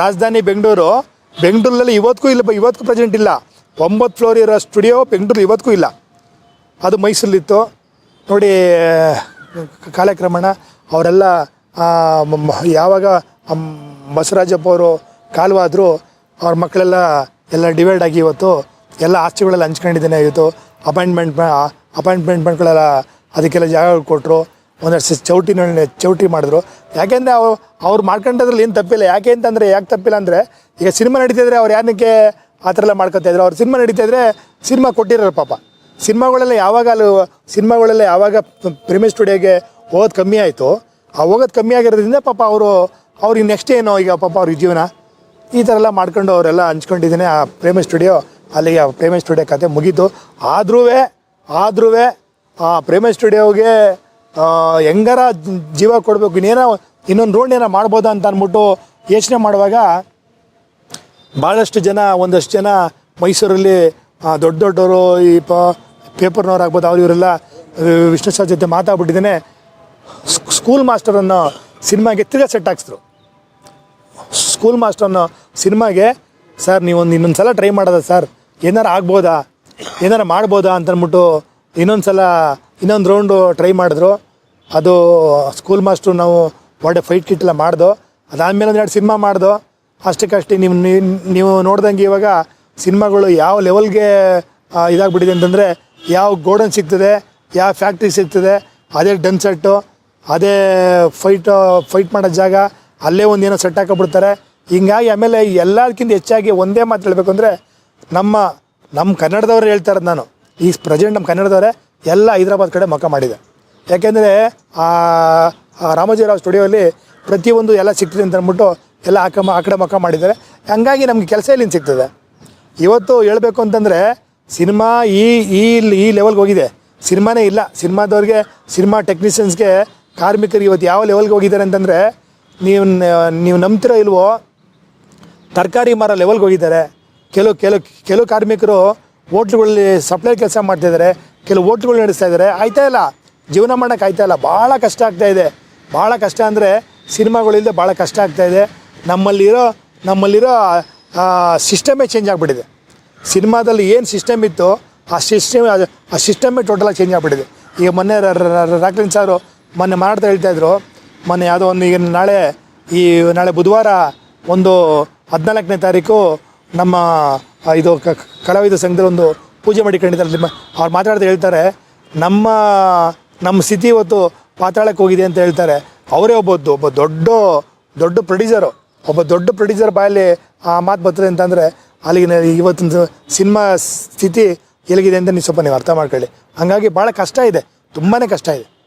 ರಾಜಧಾನಿ ಬೆಂಗಳೂರು ಬೆಂಗಳೂರಲ್ಲಿ ಇವತ್ತಿಗೂ ಇಲ್ಲ ಇವತ್ತಿಗೂ ಪ್ರೆಸೆಂಟ್ ಇಲ್ಲ. ಒಂಬತ್ತು ಫ್ಲೋರ್ ಇರೋ ಸ್ಟುಡಿಯೋ ಬೆಂಗಳೂರು ಇವತ್ತಿಗೂ ಇಲ್ಲ. ಅದು ಮೈಸೂರಲ್ಲಿತ್ತು. ನೋಡಿ ಕಾಲಕ್ರಮಣ ಅವರೆಲ್ಲ ಯಾವಾಗ ಬಸವರಾಜಪ್ಪ ಅವರು ಕಾಲುವಾದರು, ಅವ್ರ ಮಕ್ಕಳೆಲ್ಲ ಎಲ್ಲ ಡಿವೈಡ್ ಆಗಿ ಇವತ್ತು ಎಲ್ಲ ಆಸ್ತಿಗಳೆಲ್ಲ ಹಂಚ್ಕೊಂಡಿದ್ದೇನೆ ಇವತ್ತು. ಅಪಾಯಿಂಟ್ಮೆಂಟ್ ಅಪಾಯಿಂಟ್ಮೆಂಟ್ ಮಾಡ್ಕೊಳ್ಳೆಲ್ಲ ಅದಕ್ಕೆಲ್ಲ ಜಾಗ ಕೊಟ್ಟರು. ಒಂದಷ್ಟು ಚೌಟಿನ ಚೌಟಿ ಮಾಡಿದ್ರು. ಯಾಕೆಂದರೆ ಅವ್ರು ಅವ್ರು ಮಾಡ್ಕೊಂಡದ್ರಲ್ಲಿ ಏನು ತಪ್ಪಿಲ್ಲ. ಯಾಕೆ ಅಂತಂದರೆ ಯಾಕೆ ತಪ್ಪಿಲ್ಲ ಅಂದರೆ ಈಗ ಸಿನಿಮಾ ನಡೀತಿದ್ರೆ ಅವ್ರು ಯಾರಕ್ಕೆ ಆ ಥರ ಎಲ್ಲ ಮಾಡ್ಕೊತಾ ಇದ್ರು. ಅವ್ರು ಸಿನಿಮಾ ನಡೀತಿದ್ರೆ ಸಿನಿಮಾ ಕೊಟ್ಟಿರೋರು ಪಾಪ. ಸಿನಿಮಾಗಳೆಲ್ಲ ಯಾವಾಗ ಅಲ್ಲಿ ಸಿನಿಮಾಗಳೆಲ್ಲ ಯಾವಾಗ ಪ್ರೇಮಿ ಸ್ಟುಡಿಯೋಗೆ ಹೋಗೋದು ಕಮ್ಮಿ ಆಯಿತು. ಆ ಹೋಗೋದು ಕಮ್ಮಿ ಆಗಿರೋದ್ರಿಂದ ಪಾಪ ಅವರು ಅವ್ರಿಗೆ ನೆಕ್ಸ್ಟ್ ಏನು ಈಗ ಪಾಪ ಅವ್ರ ಜೀವನ? ಈ ಥರ ಎಲ್ಲ ಮಾಡ್ಕೊಂಡು ಅವರೆಲ್ಲ ಹಂಚ್ಕೊಂಡಿದ್ದೀನಿ. ಆ ಪ್ರೇಮ ಸ್ಟುಡಿಯೋ ಅಲ್ಲಿಗೆ ಆ ಪ್ರೇಮ ಸ್ಟುಡಿಯೋ ಕತೆ ಮುಗೀತು. ಆದ್ರೂ ಆದ್ರೂ ಆ ಪ್ರೇಮ ಸ್ಟುಡಿಯೋಗೆ ಹೆಂಗಾರ ಜೀವ ಕೊಡಬೇಕು, ಇನ್ನೇನೋ, ಇನ್ನೊಂದು ರೋಡ್ ಏನೋ ಮಾಡ್ಬೋದಾ ಅಂತ ಅಂದ್ಬಿಟ್ಟು ಯೋಚನೆ ಮಾಡುವಾಗ ಭಾಳಷ್ಟು ಜನ, ಒಂದಷ್ಟು ಜನ ಮೈಸೂರಲ್ಲಿ ದೊಡ್ಡ ದೊಡ್ಡವರು ಈ ಪ, ಪೇಪರ್ನವ್ರು ಆಗ್ಬೋದು, ಅವ್ರು ಇವರೆಲ್ಲ ವಿಷ್ಣು ಸರ್ ಜೊತೆ ಮಾತಾಡ್ಬಿಟ್ಟಿದ್ದೇನೆ. ಸ್ಕೂಲ್ ಮಾಸ್ಟರನ್ನು ಸಿನಿಮಾಗೆ ತಿರ್ಗಾ ಸೆಟ್ ಹಾಕ್ಸಿದ್ರು. ಸ್ಕೂಲ್ ಮಾಸ್ಟರನ್ನು ಸಿನಿಮಾಗೆ, ಸರ್, ನೀವೊಂದು ಇನ್ನೊಂದು ಸಲ ಟ್ರೈ ಮಾಡೋದ, ಸರ್? ಏನಾರು ಆಗ್ಬೋದಾ? ಏನಾರು ಮಾಡ್ಬೋದಾ ಅಂತ ಅಂದ್ಬಿಟ್ಟು ಇನ್ನೊಂದು ಸಲ ಇನ್ನೊಂದು ರೌಂಡು ಟ್ರೈ ಮಾಡಿದ್ರು. ಅದು ಸ್ಕೂಲ್ ಮಾಸ್ಟ್ರು ನಾವು ಒಳ್ಳೆ ಫೈಟ್ ಕಿಟ್ ಎಲ್ಲ ಮಾಡ್ದು. ಅದಾದಮೇಲೆ ಒಂದು ಎರಡು ಸಿನಿಮಾ ಮಾಡ್ದು. ಅಷ್ಟಕ್ಕಷ್ಟೇ ನಿಮ್ಮ ನೀವು- ನೀವು ನೋಡ್ದಂಗೆ ಇವಾಗ ಸಿನಿಮಾಗಳು ಯಾವ ಲೆವೆಲ್ಗೆ ಇದಾಗ್ಬಿಟ್ಟಿದೆ ಅಂತಂದರೆ ಯಾವ ಗೋಡನ್ ಸಿಗ್ತದೆ, ಯಾವ ಫ್ಯಾಕ್ಟ್ರಿ ಸಿಗ್ತದೆ, ಅದೇ ಡನ್ ಸೆಟ್ಟು ಅದೇ ಫೈಟ್ ಫೈಟ್ ಮಾಡೋ ಜಾಗ, ಅಲ್ಲೇ ಒಂದು ಏನೋ ಸೆಟ್ ಹಾಕೊಬಿಡ್ತಾರೆ. ಹಿಂಗಾಗಿ ಆಮೇಲೆ ಎಲ್ಲದಕ್ಕಿಂತ ಹೆಚ್ಚಾಗಿ ಒಂದೇ ಮಾತು ಹೇಳಬೇಕು ಅಂದರೆ ನಮ್ಮ ನಮ್ಮ ಕನ್ನಡದವ್ರು ಹೇಳ್ತಾ ಇರೋದು ನಾನು. ಈ ಪ್ರೆಸೆಂಟ್ ನಮ್ಮ ಕನ್ನಡದವರೇ ಎಲ್ಲ ಹೈದ್ರಾಬಾದ್ ಕಡೆ ಮಕ್ಕ ಮಾಡಿದೆ. ಯಾಕೆಂದರೆ ರಾಮೋಜಿರಾವ್ ಸ್ಟುಡಿಯೋಲ್ಲಿ ಪ್ರತಿಯೊಂದು ಎಲ್ಲ ಸಿಗ್ತದೆ ಅಂತ ಅಂದ್ಬಿಟ್ಟು ಎಲ್ಲ ಆ ಕಮ ಆ ಕಡೆ ಮಕ್ಕ ಮಾಡಿದ್ದಾರೆ. ಹಂಗಾಗಿ ನಮಗೆ ಕೆಲಸ ಎಲ್ಲಿಂದ ಸಿಗ್ತದೆ. ಇವತ್ತು ಹೇಳಬೇಕು ಅಂತಂದರೆ ಸಿನಿಮಾ ಈ ಈ ಈ ಲೆವೆಲ್ಗೆ ಹೋಗಿದೆ. ಸಿನಿಮಾನೇ ಇಲ್ಲ. ಸಿನಿಮಾದವ್ರಿಗೆ, ಸಿನಿಮಾ ಟೆಕ್ನಿಷಿಯನ್ಸ್ಗೆ ಕಾರ್ಮಿಕರಿಗೆ ಇವತ್ತು ಯಾವ ಲೆವೆಲ್ಗೆ ಹೋಗಿದ್ದಾರೆ ಅಂತಂದರೆ ನೀವು ನೀವು ನಂಬ್ತಿರೋ ಇಲ್ವೋ, ತರಕಾರಿ ಮಾರೋ ಲೆವೆಲ್ಗೆ ಹೋಗಿದ್ದಾರೆ. ಕೆಲವು ಕೆಲವು ಕೆಲವು ಕಾರ್ಮಿಕರು ಹೋಟ್ಲುಗಳಲ್ಲಿ ಸಪ್ಲೈ ಕೆಲಸ ಮಾಡ್ತಾಯಿದ್ದಾರೆ ಕೆಲವು ಹೋಟ್ಲುಗಳು ನಡೆಸ್ತಾ ಇದ್ದಾರೆ ಆಯ್ತಾ ಇಲ್ಲ? ಜೀವನ ಮಾಡೋಕೆ ಆಯ್ತಾ ಇಲ್ಲ? ಭಾಳ ಕಷ್ಟ ಆಗ್ತಾ ಇದೆ. ಭಾಳ ಕಷ್ಟ ಅಂದರೆ ಸಿನಿಮಾಗಳಿಲ್ಲದೆ ಭಾಳ ಕಷ್ಟ ಆಗ್ತಾ ಇದೆ. ನಮ್ಮಲ್ಲಿರೋ ನಮ್ಮಲ್ಲಿರೋ ಸಿಸ್ಟಮೇ ಚೇಂಜ್ ಆಗಿಬಿಟ್ಟಿದೆ. ಸಿನಿಮಾದಲ್ಲಿ ಏನು ಸಿಸ್ಟಮ್ ಇತ್ತು ಆ ಸಿಸ್ಟಮ್ ಆ ಸಿಸ್ಟಮೇ ಟೋಟಲಾಗಿ ಚೇಂಜ್ ಆಗಿಬಿಟ್ಟಿದೆ. ಈಗ ಮೊನ್ನೆ ರಾಕ್ಲಿನ್ ಸಾರು ಮೊನ್ನೆ ಮಾಡ್ತಾ ಹೇಳ್ತಾ ಇದ್ರು. ಮೊನ್ನೆ ಯಾವುದೋ ಒಂದು, ಈಗ ನಾಳೆ, ಈ ನಾಳೆ ಬುಧವಾರ ಒಂದು ಹದಿನಾಲ್ಕನೇ ತಾರೀಕು ನಮ್ಮ ಇದು ಕಲಾವಿದ ಸಂಘದಲ್ಲಿ ಒಂದು ಪೂಜೆ ಮಾಡಿಕೊಂಡಿದ್ದಾರೆ. ನಿಮ್ಮ, ಅವ್ರು ಮಾತಾಡ್ತಾ ಹೇಳ್ತಾರೆ, ನಮ್ಮ ನಮ್ಮ ಸ್ಥಿತಿ ಇವತ್ತು ಪಾತಾಳಕ್ಕೆ ಹೋಗಿದೆ ಅಂತ ಹೇಳ್ತಾರೆ. ಅವರೇ ಒಬ್ಬದ್ದು, ಒಬ್ಬ ದೊಡ್ಡ ದೊಡ್ಡ ಪ್ರೊಡ್ಯೂಸರು ಒಬ್ಬ ದೊಡ್ಡ ಪ್ರೊಡ್ಯೂಸರ್ ಬಾಯಲ್ಲಿ ಆ ಮಾತು ಬರ್ತದೆ ಅಂತಂದರೆ ಅಲ್ಲಿಗಿನ ಇವತ್ತಿನ ಸಿನಿಮಾ ಸ್ಥಿತಿ ಎಲ್ಲಿಗಿದೆ ಅಂತ ನೀವು ಸ್ವಲ್ಪ ನೀವು ಅರ್ಥ ಮಾಡ್ಕೊಳ್ಳಿ. ಹಾಗಾಗಿ ಭಾಳ ಕಷ್ಟ ಇದೆ ತುಂಬಾ ಕಷ್ಟ ಇದೆ.